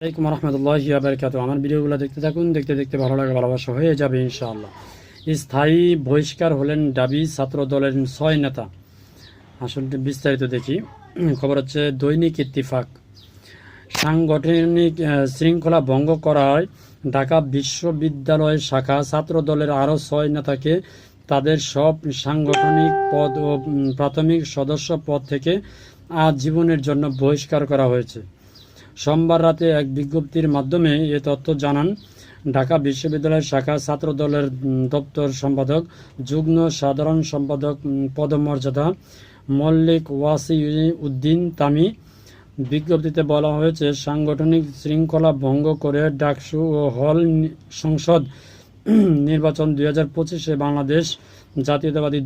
আসসালামাইকুম রহমতুল্লাহ বারকাত আমার ভিডিওগুলো দেখতে থাকুন, দেখতে দেখতে ভালো লাগে, ভালোবাসা হয়ে যাবে ইনশাআল্লাহ। স্থায়ী বহিষ্কার হলেন ডাবি ছাত্র দলের ছয় নেতা। আসলে বিস্তারিত দেখি। খবর হচ্ছে, দৈনিক ইত্তিফাক। সাংগঠনিক শৃঙ্খলা ভঙ্গ করায় ঢাকা বিশ্ববিদ্যালয় শাখা ছাত্র দলের আরও ছয় নেতাকে তাদের সব সাংগঠনিক পদ ও প্রাথমিক সদস্য পদ থেকে আজীবনের জন্য বহিষ্কার করা হয়েছে। সোমবার রাতে এক বিজ্ঞপ্তির মাধ্যমে এ তথ্য জানান ঢাকা বিশ্ববিদ্যালয় শাখা ছাত্র দলের দপ্তর সম্পাদক, যুগ্ম সাধারণ সম্পাদক পদমর্যাদা মল্লিক ওয়াসি উদ্দিন তামি। বিজ্ঞপ্তিতে বলা হয়েছে, সাংগঠনিক শৃঙ্খলা ভঙ্গ করে ডাকসু ও হল সংসদ নির্বাচন দুই হাজার পঁচিশে বাংলাদেশ জাতীয়তাবাদী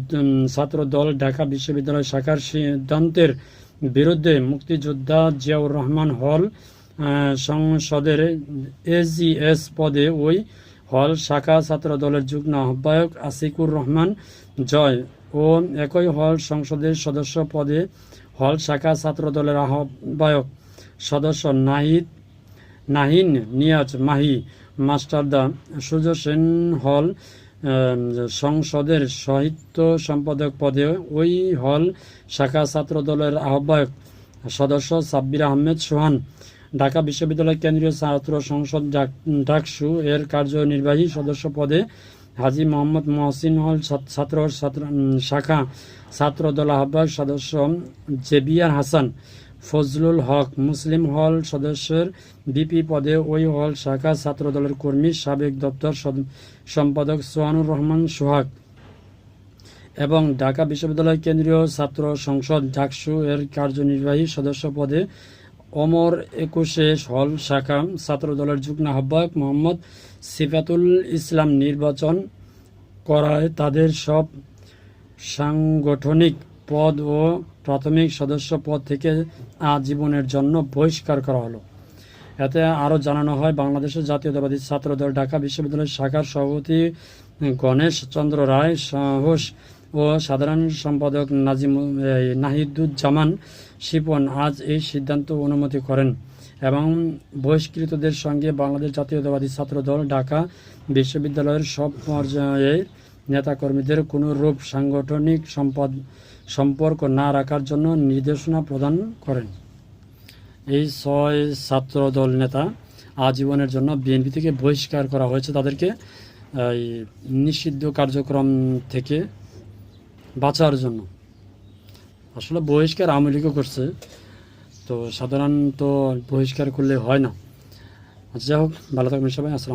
ছাত্র দল ঢাকা বিশ্ববিদ্যালয় শাখার সিদ্ধান্তের বিরুদ্ধে মুক্তিযোদ্ধা জিয়াউর রহমান হল সংসদের এজিএস পদে ওই হল শাখা ছাত্র দলের যুগ্ম আহ্বায়ক আসিকুর রহমান জয় ও একই হল সংসদের সদস্য পদে হল শাখা ছাত্র দলের আহ্বায়ক সদস্য নাহিদ, নাহিন নিয়াজ মাহি, মাস্টারদা সূর্য সেন হল সংসদের সাহিত্য সম্পাদক পদে ওই হল শাখা ছাত্র দলের আহ্বায়ক সদস্য সাব্বির আহমেদ সোহান। ঢাকা বিশ্ববিদ্যালয় কেন্দ্রীয় ছাত্র সংসদ ডাক- ডাকসু এর কার্যনির্বাহী সদস্য পদে হাজি মোহাম্মদ মহসিন হল ছাত- ছাত্র ছাত্র শাখা ছাত্র দল আহ্বায়ক সদস্য জেবিয়ার হাসান। ফজলুল হক মুসলিম হল সদস্যের বিপি পদে ওই হল শাখা ছাত্র দলের কর্মী, সাবেক দপ্তর সম্পাদক সোহানুর রহমান সোহাগ এবং ঢাকা বিশ্ববিদ্যালয় কেন্দ্রীয় ছাত্র সংসদ ডাকসু এর কার্যনির্বাহী সদস্য পদে অমর একুশে হল শাখা ছাত্র দলের যুগ্ম আহ্বায়ক মোহাম্মদ সিফাতুল ইসলাম নির্বাচন করায় তাদের সব সাংগঠনিক পদ ও প্রাথমিক সদস্য পদ থেকে আজীবনের জন্য বহিষ্কার করা হলো। এতে আরও জানানো হয় বাংলাদেশের জাতীয়তাবাদী ছাত্রদল, ঢাকা বিশ্ববিদ্যালয় শাখার সভাপতি গণেশ চন্দ্র রায়, সাহস ও সাধারণ সম্পাদক নাজিম নাহিদুজ্জামান শিপন আজ এই সিদ্ধান্ত অনুমতি করেন এবং বহিষ্কৃতদের সঙ্গে বাংলাদেশ জাতীয়তাবাদী ছাত্রদল, ঢাকা বিশ্ববিদ্যালয়ের সব পর্যায়ের নেতাকর্মীদের কোনো রূপ সাংগঠনিক সম্পদ সম্পর্ক না রাখার জন্য নির্দেশনা প্রদান করেন। এই ছয় ছাত্র দল নেতা আজীবনের জন্য বিএনপি থেকে বহিষ্কার করা হয়েছে। তাদেরকে, এই, নিষিদ্ধ কার্যক্রম থেকে বাঁচার জন্য। আসলে বহিষ্কার আওয়ামী লীগও করছে, তো সাধারণত বহিষ্কার করলে হয় না। আচ্ছা যাই হোক, ভালো থাকবেন সবাই। আসসালাম